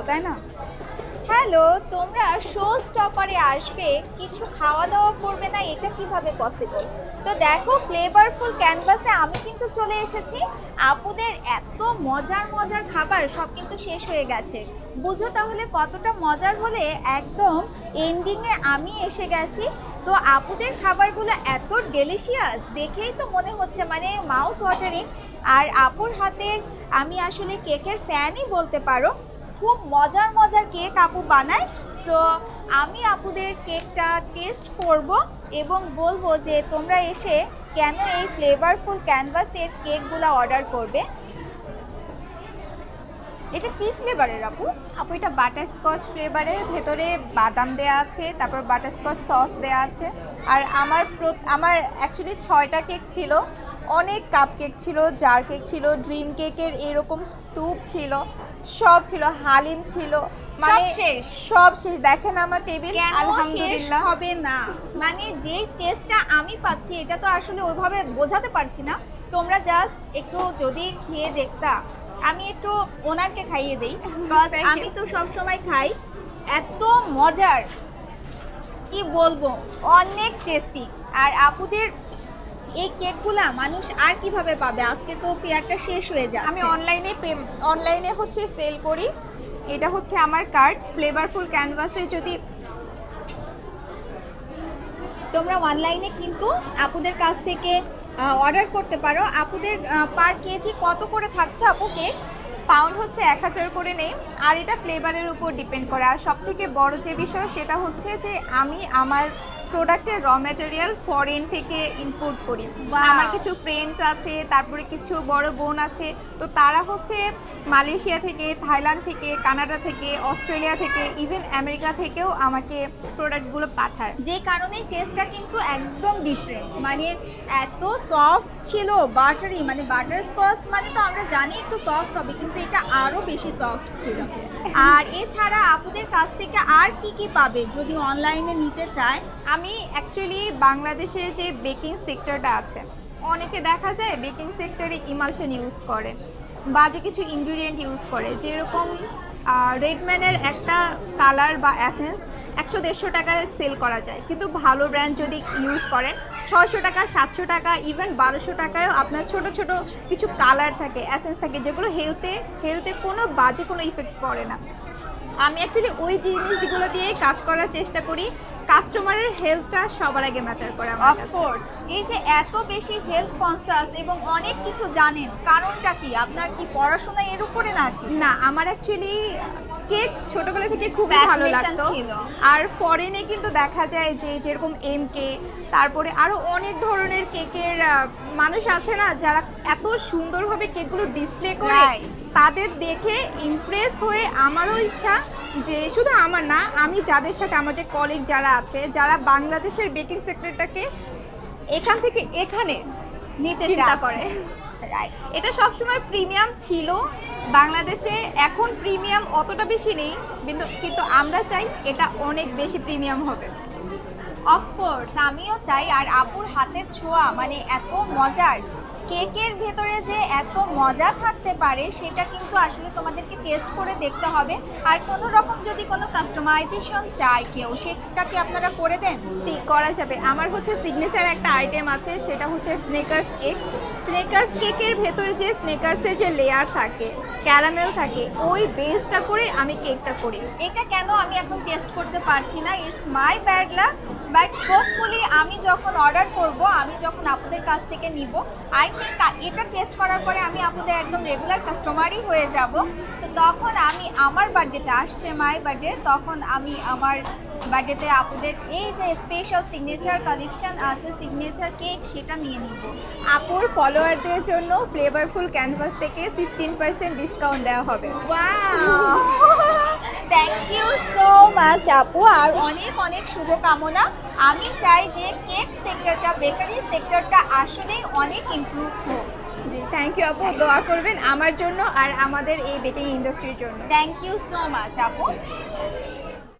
মতো তাই না? হ্যালো, তোমরা শো স্টপারে আসবে, কিছু খাওয়া দাওয়া করবে না, এটা কীভাবে পসিবল তো দেখো ফ্লেভারফুল ক্যানভাসে আমি কিন্তু চলে এসেছি। আপুদের এত মজার মজার খাবার সব কিন্তু শেষ হয়ে গেছে। বুঝো তাহলে কতটা মজার হলে একদম এন্ডিংয়ে আমি এসে গেছি। তো আপুদের খাবারগুলো এত ডেলিশিয়াস দেখেই তো মনে হচ্ছে মানে মাউথ ওয়াটারিং আর আপুর হাতের, আমি আসলে কেকের ফ্যানই বলতে পারো খুব মজার মজার কেক আপু বানায়। সো আমি আপুদের কেকটা টেস্ট করব এবং বলব যে তোমরা এসে কেন এই ফ্লেভারফুল ক্যানভাসের কেকগুলো অর্ডার করবে। এটা কি ফ্লেভারের আপু? আপু, এটা বাটারস্কচ ফ্লেভারের ভেতরে বাদাম দেওয়া আছে, তারপর বাটারস্কচ সস দেওয়া আছে। আর আমার আমার অ্যাকচুয়ালি ছয়টা কেক ছিল। অনেক কাপ কেক ছিল জার কেক ছিল ড্রিম কেকের এরকম স্তূপ ছিল। সব ছিল হালিম ছিল মানে সব শেষ। দেখেন আমার টেবিল আলহামদুলিল্লাহ। হবে না? মানে যে টেস্টটা আমি পাচ্ছি এটা তো আসলে ওইভাবে বোঝাতে পারছি না। তোমরা জাস্ট একটু যদি খেয়ে দেখতা। আমি একটু ওনারকে খাইয়ে দেই. আমি তো সব সময় খাই। এত মজার। কি বলব? অনেক টেস্টি আর আপুদের এই কেকগুলা মানুষ আর কীভাবে পাবে? আজকে তো ফেয়ারটা শেষ হয়ে যায় আমি অনলাইনে অনলাইনে হচ্ছে সেল করি। এটা হচ্ছে আমার কার্ড ফ্লেভারফুল ক্যানভাসে যদি তোমরা অনলাইনে কিন্তু আপুদের কাছ থেকে অর্ডার করতে পারো। আপুদের পার কেজি কত করে থাকছে আপু কেক পাউন্ড হচ্ছে এক হাজার করে নেই। আর এটা ফ্লেভারের উপর ডিপেন্ড করে। আর সব থেকে বড় যে বিষয় সেটা হচ্ছে যে আমি আমার প্রোডাক্টের র ম্যাটেরিয়াল ফরেন থেকে ইম্পোর্ট করি. আমার কিছু ফ্রেন্ডস আছে তারপরে কিছু বড় বোন আছে তো তারা হচ্ছে মালয়েশিয়া থেকে থাইল্যান্ড থেকে কানাডা থেকে অস্ট্রেলিয়া থেকে ইভেন আমেরিকা থেকেও আমাকে প্রোডাক্টগুলো পাঠায়। যে কারণে টেস্টটা কিন্তু একদম ডিফারেন্ট মানে এত সফট ছিল বাটারি মানে বাটার স্কচ মানে তো আমরা জানি একটু সফট হবে কিন্তু এটা আরও বেশি সফট ছিল। আর এছাড়া আপুদের কাছ থেকে আর কি কি পাবে যদি অনলাইনে নিতে চায়? আমি অ্যাকচুয়ালি বাংলাদেশের যে বেকিং সেক্টরটা আছে, অনেকে দেখা যায় বেকিং সেক্টরে ইমালশন ইউজ করে, বা যে কিছু ইনগ্রিডিয়েন্ট ইউজ করে, যেরকম রেডম্যানের একটা কালার বা অ্যাসেন্স একশো দেড়শো টাকায় সেল করা যায়। কিন্তু ভালো ব্র্যান্ড যদি ইউজ করেন, ছয়শো টাকা, সাতশো টাকা ইভেন বারোশো টাকায়ও আপনার ছোট ছোট কিছু কালার থাকে অ্যাসেন্স থাকে, যেগুলো হেলথে হেলথে কোনো বাজে কোনো ইফেক্ট পড়ে না। আমি অ্যাকচুয়ালি ওই জিনিসগুলো দিয়ে কাজ করার চেষ্টা করি কাস্টমারের হেলথটা সবার আগে ম্যাটার করে আমার অফকোর্স এই যে এত বেশি হেলথ কনসাস এবং অনেক কিছু জানেন কারণটা কি? আপনার কি পড়াশোনা এর উপরে নাকি? না আমার অ্যাকচুয়ালি কেক ছোটবেলা থেকে খুব ভালো লাগতো। আর ফরেনে কিন্তু দেখা যায় যে যেরকম এম কে তারপরে আরও অনেক ধরনের কেকের মানুষ আছে না যারা এত সুন্দরভাবে কেকগুলো ডিসপ্লে করে. তাদের দেখে ইমপ্রেস হয়ে আমারও ইচ্ছা যে শুধু আমার না আমি যাদের সাথে আমার যে কলিগ যারা আছে যারা বাংলাদেশের বেকিং সেক্টরটাকে এখান থেকে এখানে নিতে চিন্তা করে। এটা সবসময় প্রিমিয়াম ছিল। বাংলাদেশে এখন প্রিমিয়াম অতটা বেশি নেই কিন্তু আমরা চাই এটা অনেক বেশি প্রিমিয়াম হবে। অফকোর্স আমিও চাই আর আপুর হাতের ছোঁয়া মানে এত মজার। কেকের ভেতরে যে এত মজা থাকতে পারে সেটা কিন্তু আসলে তোমাদেরকে টেস্ট করে দেখতে হবে। আর কোনো রকম যদি কোনো কাস্টমাইজেশন চায় কেউ সেটা কি আপনারা করে দেন? জি করা যাবে। আমার হচ্ছে সিগনেচার একটা আইটেম আছে সেটা হচ্ছে স্নেকার্স কেক স্নেকার্স কেকের ভেতরে যে স্নেকার্সের যে লেয়ার থাকে ক্যারামেল থাকে ওই বেসটা করে আমি কেকটা করি। এটা কেন আমি এখন টেস্ট করতে পারছি না? It's my bad luck but hopefully আমি যখন অর্ডার করব আমি যখন আপনাদের কাছ থেকে নিব আই এটা টেস্ট করার পরে আমি আপনাদের একদম রেগুলার কাস্টমারই হয়ে যাব। তো তখন আমি আমার বার্থডেতে আসছে মাই বার্থডে তখন আমি আমার বার্থডেতে আপনাদের এই যে স্পেশাল সিগনেচার কালেকশন আছে সিগনেচার কেক সেটা নিয়ে নিব। আপুর ফলোয়ারদের জন্য ফ্লেভারফুল ক্যানভাস থেকে ফিফটিন পার্সেন্ট ডিসকাউন্ট দেওয়া হবে। থ্যাংক ইউ সো মাচ আপু। আর অনেক অনেক শুভকামনা। আমি চাই যে কেক সেক্টরটা বেকারি সেক্টরটা আসলেই অনেক ইমপ্রুভ হোক। জি থ্যাংক ইউ আপু। দোয়া করবেন আমার জন্য আর আমাদের এই বেকিং ইন্ডাস্ট্রির জন্য। থ্যাংক ইউ সো মাচ আপু।